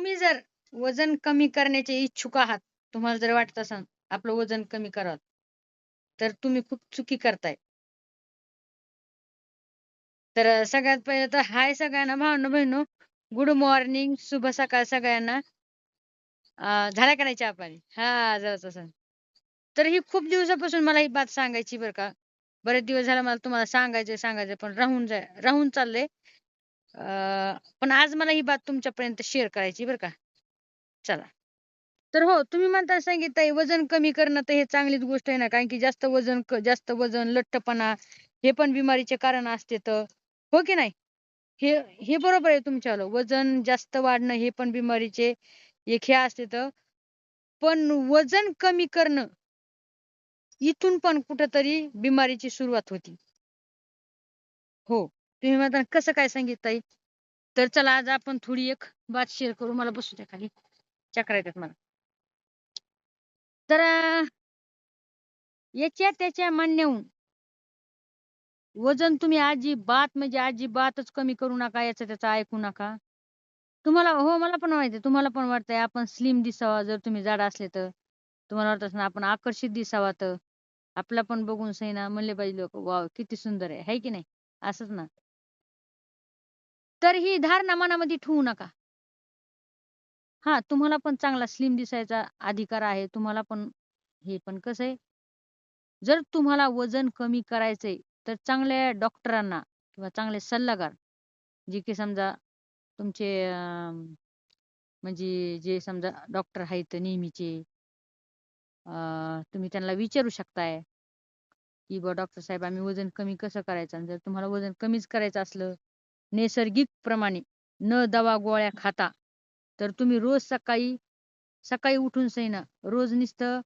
तुम्ही जर वजन कमी करण्याचे इच्छुक आहात तुम्हाला जर वाटत असेल आपलं वजन कमी करावं तर तुम्ही खूप चुकी करताय. तर सगळ्यात पहिले तर हाय सगळ्यांना भावनो बहिणो गुड मॉर्निंग शुभ सकाळ सगळ्यांना. झाला का नाही चहा पाणी? हा जाऊच असं तर ही खूप दिवसापासून मला ही बात सांगायची बरं का. बरेच दिवस झाला मला तुम्हाला सांगायचं सांगायचं पण राहून जाय राहून चाललंय. अं, पण आज मला ही बात तुमच्यापर्यंत शेअर करायची बरं का. चला. तर हो तुम्ही म्हणता सांगितलं वजन कमी करणं तर हे चांगलीच गोष्ट आहे ना कारण की जास्त वजन जास्त वजन लठ्ठपणा हे पण बिमारीचे कारण असते तर. हो की नाही? हे हे बरोबर आहे तुमच्यावालं. वजन जास्त वाढणं हे पण बिमारीचे एक हे असते तर. पण वजन कमी करणं इथून पण कुठंतरी बिमारीची सुरुवात होती. हो. तुम्ही म्हणता कसं काय सांगितलं तर चला आज आपण थोडी एक बात शेअर करू. मला बसू द्या खाली. चक्र येतात मला. तर याच्या त्याच्या मान्यहून वजन तुम्ही अजिबात म्हणजे अजिबातच कमी करू नका याचा त्याचा ऐकू नका. तुम्हाला हो मला पण माहिती तुम्हाला पण वाटतंय आपण स्लिम दिसावा जर तुम्ही जाड असले तर. तुम्हाला वाटत ना आपण आकर्षित दिसावा तर. आपला पण बघून सही ना म्हणले पाहिजे लोक वाव किती सुंदर आहे है की नाही? असंच ना. तर ही धारणा मनामध्ये ठेवू नका. हा तुम्हाला पण चांगला स्लिम दिसायचा अधिकार आहे. तुम्हाला पण हे पण कसं आहे? जर तुम्हाला वजन कमी करायचंय तर चांगल्या डॉक्टरांना किंवा चांगले सल्लागार जे की समजा तुमचे म्हणजे जे समजा डॉक्टर आहेत नेहमीचे तुम्ही त्यांना विचारू शकताय की बा डॉक्टर साहेब आम्ही वजन कमी कसं करायचं? आणि जर तुम्हाला वजन कमीच करायचं असलं नैसर्गिक प्रमाणे न दवा गोळ्या खाता. तर तुम्ही रोज सकाळी सकाळी उठून सही रोज नुसतं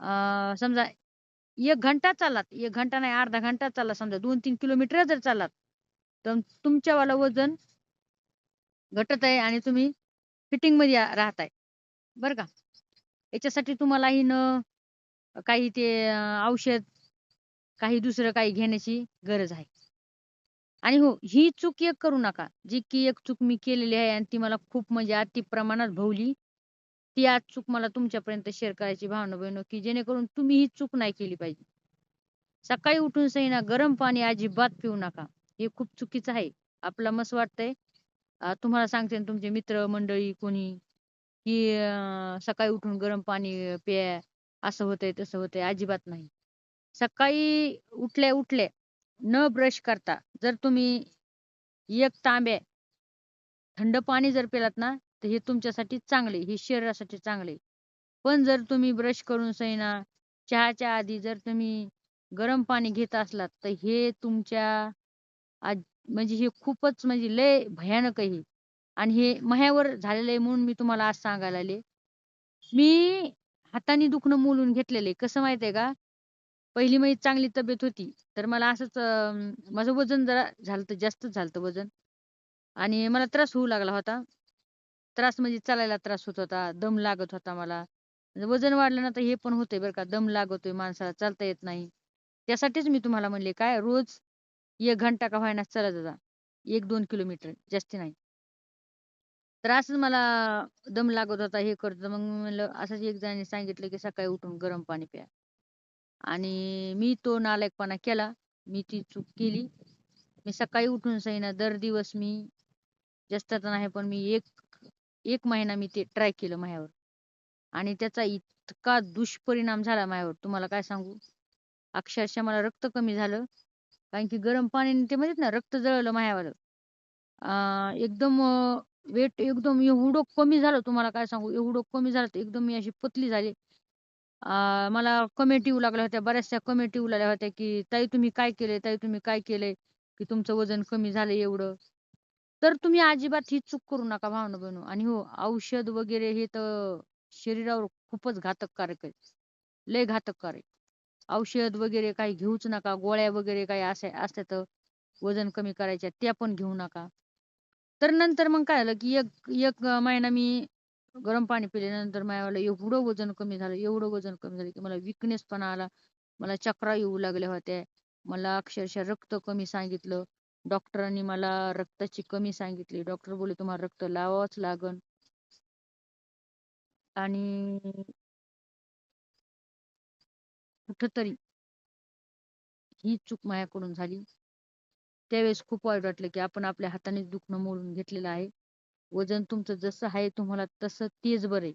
अं, समजा एक घंटा चाललात एक घंटा नाही अर्धा घंटा चालला समजा दोन तीन किलोमीटर जर चाललात तर तुमच्यावाला वजन घटत आहे आणि तुम्ही फिटिंगमध्ये राहताय. बरं का? याच्यासाठी तुम्हालाही न काही ते औषध काही दुसरं काही घेण्याची गरज आहे. आणि हो ही चूक एक करू नका. जी की एक चूक मी केलेली आहे आणि ती मला खूप म्हणजे अति प्रमाणात भवली ती आज चूक मला तुमच्यापर्यंत शेअर करायची भावना बहिण की जेणेकरून तुम्ही ही चूक नाही केली पाहिजे. सकाळी उठून सही ना गरम पाणी अजिबात पिऊ नका. हे खूप चुकीचं आहे. आपला मस्त वाटतंय. तुम्हाला सांगते तुमचे मित्र मंडळी कोणी की सकाळी उठून गरम पाणी प्या असं होतंय तसं होतंय अजिबात नाही. सकाळी उठल्या उठल्या न ब्रश करता जर तुम्ही एक तांब्या थंड पाणी जर पिलात ना तर हे तुमच्यासाठी चांगले हे शरीरासाठी चांगले. पण जर तुम्ही ब्रश करून सैना चहाच्या आधी जर तुम्ही गरम पाणी घेत असलात तर हे तुमच्या आज म्हणजे हे खूपच म्हणजे लय भयानक आहे. आणि हे माह्यावर झालेलं आहे म्हणून मी तुम्हाला आज सांगायला आले. मी हाताने दुखणं मोलून घेतलेलं आहे. कसं माहितीये का? पहिली माझी चांगली तब्येत होती. तर मला असंच अं, माझं वजन जरा झालं जास्तच झालं वजन. आणि मला त्रास होऊ लागला होता. त्रास म्हणजे चालायला त्रास होत होता दम लागत होता मला. म्हणजे वजन वाढलं ना तर हे पण होतंय बरं का दम लागतोय माणसाला चालता येत नाही. त्यासाठीच मी तुम्हाला म्हणले काय रोज एक घंटा का व्हायना चालत जा एक दोन किलोमीटर जास्ती नाही. तर असंच मला दम लागत होता हे करत मग म्हणलं असंच एक जणांनी सांगितलं की सकाळी उठून गरम पाणी प्या. आणि मी तो नालायकपणा केला. मी ती चूक केली. मी सकाळी उठून सईना दर दिवस मी जास्त तर नाही पण मी एक एक महिना मी ते ट्राय केलं माझ्यावर. आणि त्याचा इतका दुष्परिणाम झाला माझ्यावर. तुम्हाला काय सांगू? अक्षरशः मला रक्त कमी झालं. कारण की गरम पाण्याने ते म्हणतात ना रक्त जळलं माझ्यावर. एकदम वेट एकदम एवढं कमी झालं. तुम्हाला काय सांगू? एवढं कमी झालं तर एकदम मी अशी पतली झाली. मला कमेंट येऊ लागल्या होत्या. बऱ्याचशा कमेंट येऊ लागल्या होत्या की ताई तुम्ही काय केलंय? ताई तुम्ही काय केलंय? की तुमचं वजन कमी झालंय एवढं? तर तुम्ही अजिबात ही चूक करू नका भावना बनू. आणि हो औषध वगैरे हे तर शरीरावर खूपच घातककारक आहे. लय घातककार आहे. औषध वगैरे काही घेऊच नका. गोळ्या वगैरे काही असे असतात वजन कमी करायच्या त्या पण घेऊ नका. तर नंतर मग काय झालं की एक एक महिना मी गरम पाणी पिल्यानंतर मला एवढं वजन कमी झालं एवढं वजन कमी झालं की मला विकनेस पण आला मला चक्रा येऊ लागल्या होत्या मला अक्षरशः रक्त कमी सांगितलं डॉक्टरांनी मला रक्ताची कमी सांगितली डॉक्टर बोलले तुम्हाला रक्त लावावंच लागन आणि कुठंतरी ही चूक माझ्याकडून झाली. त्यावेळेस खूप वाईट वाटलं, की आपण आपल्या हाताने दुखणं मोडून घेतलेलं आहे. वजन तुमचं जसं आहे तुम्हाला तसं तेच बरं आहे.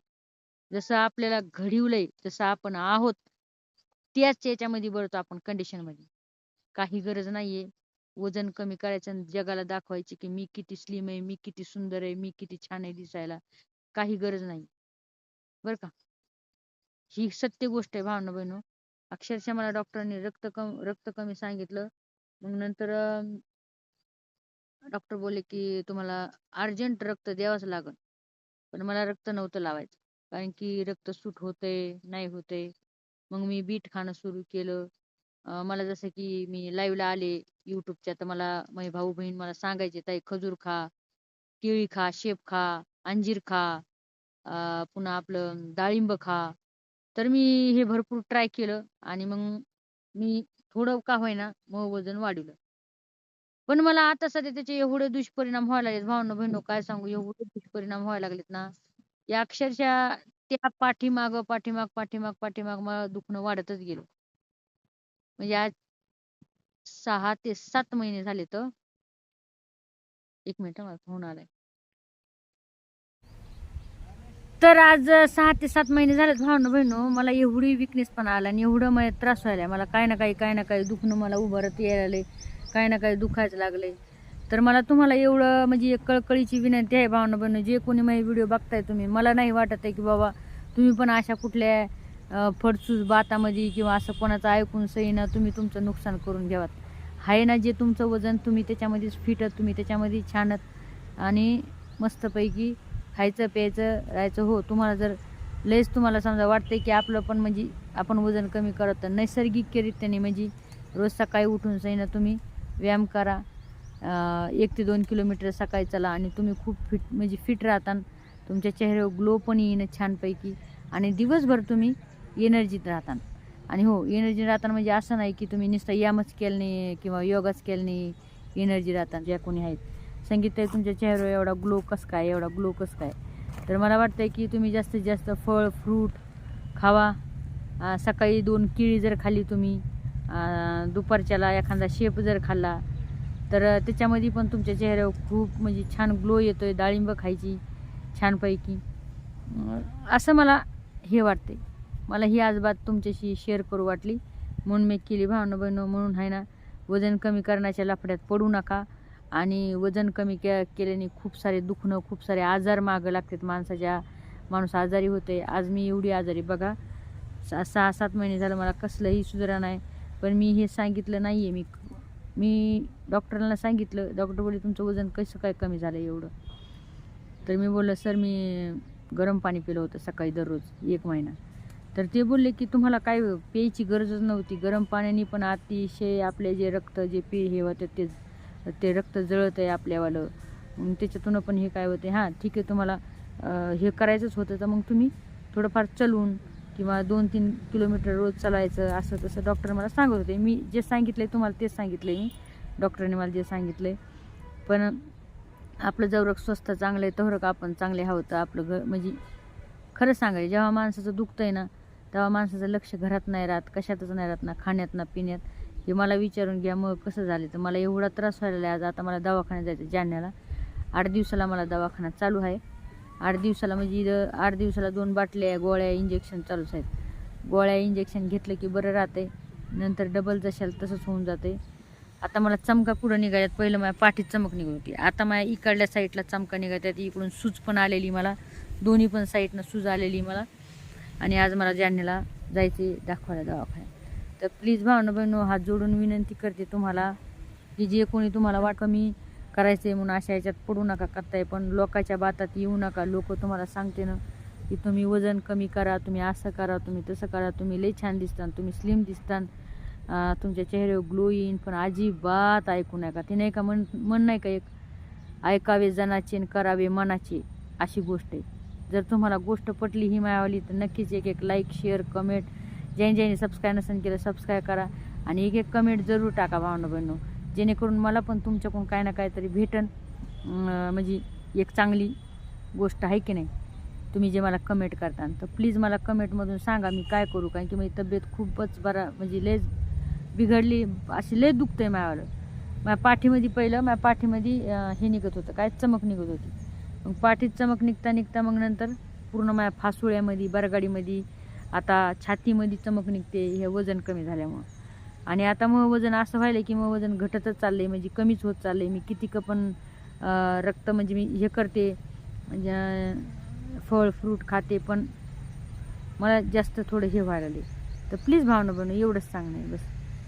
जसं आपल्याला घडिवलंय तसं आपण आहोत, त्याच याच्यामध्ये बरतो आपण कंडिशनमध्ये. काही गरज नाहीये वजन कमी करायचं आणि जगाला दाखवायची, की मी किती स्लिम आहे, मी किती सुंदर आहे, मी किती छान आहे दिसायला. काही गरज नाही. बर का. ही सत्य गोष्ट आहे भावना-बहिनो. अक्षरशः मला डॉक्टरांनी रक्त कम रक्त कमी सांगितलं. मग नंतर डॉक्टर बोलले, की तुम्हाला अर्जंट रक्त द्यावंच लागल पण मला रक्त नव्हतं लावायचं. कारण की रक्त सूट होतंय, नाही होतंय. मग मी बीट खाणं सुरू केलं. मला जसं की मी लाईव्हला आले युट्यूबच्या तर मला माझे भाऊ-बहीण मला सांगायचे, "ताई खजूर खा, केळी खा, शेप खा, अंजीर खा, पुन्हा आपलं डाळिंब खा." तर मी हे भरपूर ट्राय केलं आणि मग मी थोडं का होईना मग वजन वाढवलं. पण मला आता सध्या त्याचे एवढे दुष्परिणाम व्हायला लागलेत भावांनो-बहिणींनो काय सांगू एवढे दुष्परिणाम व्हायला लागलेत ना, की अक्षरशः त्या पाठीमाग पाठीमाग, पाठीमाग, पाठीमाग मला दुखणं वाढतच गेलं. म्हणजे आज सहा ते सात महिने झालेत. एक मिनिट मला फोन आलाय. तर आज सहा ते सात महिने झालेत भावांनो-बहिणींनो मला एवढी विकनेस पण आला आणि एवढं मला त्रास व्हायला मला काही ना काही, काही ना काही दुखणं मला उभारत यायला काय काही ना काही दुखायचं लागलंय. तर मला तुम्हाला एवढं म्हणजे एक कळकळीची विनंती आहे भावांनो-बहिणींनो जे कोणी माझे व्हिडिओ बघताय तुम्ही मला नाही वाटत आहे, की बाबा तुम्ही पण अशा कुठल्या फडसूस बातामध्ये किंवा असं कोणाचं ऐकून सहीनं तुम्ही तुमचं नुकसान करून घ्यावात. आहे ना जे तुमचं वजन तुम्ही त्याच्यामध्येच फिट तुम्ही त्याच्यामध्ये छानत आणि मस्तपैकी खायचं, प्यायचं, राहायचं. हो, तुम्हाला जर लयच तुम्हाला समजा वाटते की आपलं पण म्हणजे आपण वजन कमी करत तर नैसर्गिकरित्याने म्हणजे रोज सकाळी उठून सहीनं तुम्ही व्यायाम करा. एक ते दोन किलोमीटर सकाळी चला आणि तुम्ही खूप फिट म्हणजे फिट राहता. तुमच्या चेहऱ्यावर ग्लो पण येईन छानपैकी आणि दिवसभर तुम्ही एनर्जीत राहता. आणि हो, एनर्जी राहताना म्हणजे असं नाही, की तुम्ही नुसतं व्यायामच केलं नाही किंवा योगाच केलं नाही, एनर्जी राहता ज्या कोणी आहेत. संगीताताई तुमच्या चेहऱ्यावर एवढा ग्लो कसं काय, एवढा ग्लो कसं काय? तर मला वाटतं की तुम्ही जास्तीत जास्त फळ, फ्रूट खावा. सकाळी दोन केळी जर खाल्ली तुम्ही, दुपारच्याला एखादा शेप जर खाल्ला, तर त्याच्यामध्ये पण तुमच्या चेहऱ्यावर खूप म्हणजे छान ग्लो येतो आहे डाळिंब खायची छानपैकी. असं मला हे वाटते मला ही आज बात तुमच्याशी शेअर करू वाटली म्हणून मी केली भावना बहिणं म्हणून आहे ना वजन कमी करण्याच्या लफड्यात पडू नका आणि वजन कमी के केल्याने खूप सारे दुखणं, खूप सारे आजार मागं लागतात माणसाच्या. माणूस आजारी होते आज मी एवढी आजारी बघा 6-7 महिने झालं मला कसलंही सुधारणा नाही. पण मी हे सांगितलं नाही आहे मी मी डॉक्टरांना सांगितलं. डॉक्टर बोलले, "तुमचं वजन कसं काय कमी झालं एवढं?" तर मी बोललं, "सर मी गरम पाणी पिलं होतं सकाळी दररोज एक महिना." तर ते बोलले, की "तुम्हाला काय प्यायची गरजच नव्हती. गरम पाण्याने पण अतिशय आपले जे रक्त जे पे हे होतं ते ते रक्त जळत आहे आपल्यावालं. मग त्याच्यातून पण हे काय होते हां, ठीक आहे तुम्हाला हे करायचंच होतं तर मग तुम्ही थोडंफार चलून किंवा 2-3 किलोमीटर रोज चालायचं असं तसं डॉक्टर मला सांगत होते. मी जे सांगितलंय तुम्हाला तेच आहे मी. डॉक्टरने मला जे सांगितलंय. पण आपलं जवरक स्वस्थ चांगलं आहे तवरक आपण चांगले हवं तर आपलं घर म्हणजे खरं सांगायचं जेव्हा माणसाचं दुखतं आहे ना, तेव्हा माणसाचं लक्ष घरात नाही राहत, कशातच नाही राहत ना खाण्यात ना पिण्यात. हे मला विचारून घ्या मग कसं झालं तर मला एवढा त्रास व्हायला आज आता मला दवाखान्यात जायचं जालन्याला. आठ दिवसाला मला दवाखाना चालू आहे. आठ दिवसाला म्हणजे इथं 8 दिवसाला दोन बाटल्या, गोळ्या, इंजेक्शन चालूच आहेत. गोळ्या, इंजेक्शन घेतलं की बरं राहते नंतर डबल जशाल तसंच होऊन जाते आता मला चमका कुठं निघाल्यात पहिलं माझ्या पाठीत चमक निघत होती. आता माझ्या इकडल्या साईडला चमका निघतात. इकडून सूज पण आलेली मला. दोन्ही पण साईडनं सूज आलेली मला. आणि आज मला जालन्याला जायचे दाखवायला दवाखान्यात. तर प्लीज भावांनो-बहिणींनो हात जोडून विनंती करते तुम्हाला, की जे कोणी तुम्हाला वाट कमी करायचं आहे म्हणून अशा याच्यात पडू नका करताय. पण लोकांच्या बातात येऊ नका. लोक तुम्हाला सांगते ना, की तुम्ही वजन कमी करा, तुम्ही असं करा, तुम्ही तसं करा, तुम्ही लई छान दिसता, तुम्ही स्लिम दिसता. तुमच्या चेहऱ्यावर ग्लो येईन. पण अजिबात ऐकू नका. ते नाही का मन मन नाही का एक, ऐकावे जनाचे आणि करावे मनाचे अशी गोष्ट आहे. जर तुम्हाला गोष्ट पटली ही मायावाली तर नक्कीच एक एक लाईक, शेअर, कमेंट ज्याने ज्याने सबस्क्राईब नसेल केलं सबस्क्राईब करा आणि एक एक कमेंट जरूर टाका भावना बहिणू जेणेकरून मला पण तुमच्याकडून काही ना काहीतरी भेटन. म्हणजे एक चांगली गोष्ट आहे की नाही. तुम्ही जे मला कमेंट करता. तर प्लीज मला कमेंटमधून सांगा मी काय करू? कारण की माझी तब्येत खूपच बरा म्हणजे लय बिघडली. अशी लय दुखतंय माझ्यावालं माझ्या पाठीमध्ये पहिलं माझ्या पाठीमध्ये हे निघत होतं. काय चमक निघत होती. मग पाठीत चमक निघता निघता मग नंतर पूर्ण माझ्या फासुळ्यामध्ये बरगाडीमध्ये आता छातीमध्ये चमक निघते. हे वजन कमी झाल्यामुळं. आणि आता मग वजन असं व्हायलं की मग वजन घटतच चाललंय म्हणजे कमीच होत चाललंय. मी किती कपन पण रक्त म्हणजे मी हे करते म्हणजे फळ फ्रूट खाते पण मला जास्त थोडं हे व्हायला लागले तर प्लीज भावना बनव एवढंच सांगणं आहे बस.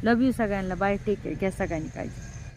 लव यू सगळ्यांना. बाय टेक केअर घ्या सगळ्यांनी काळजी.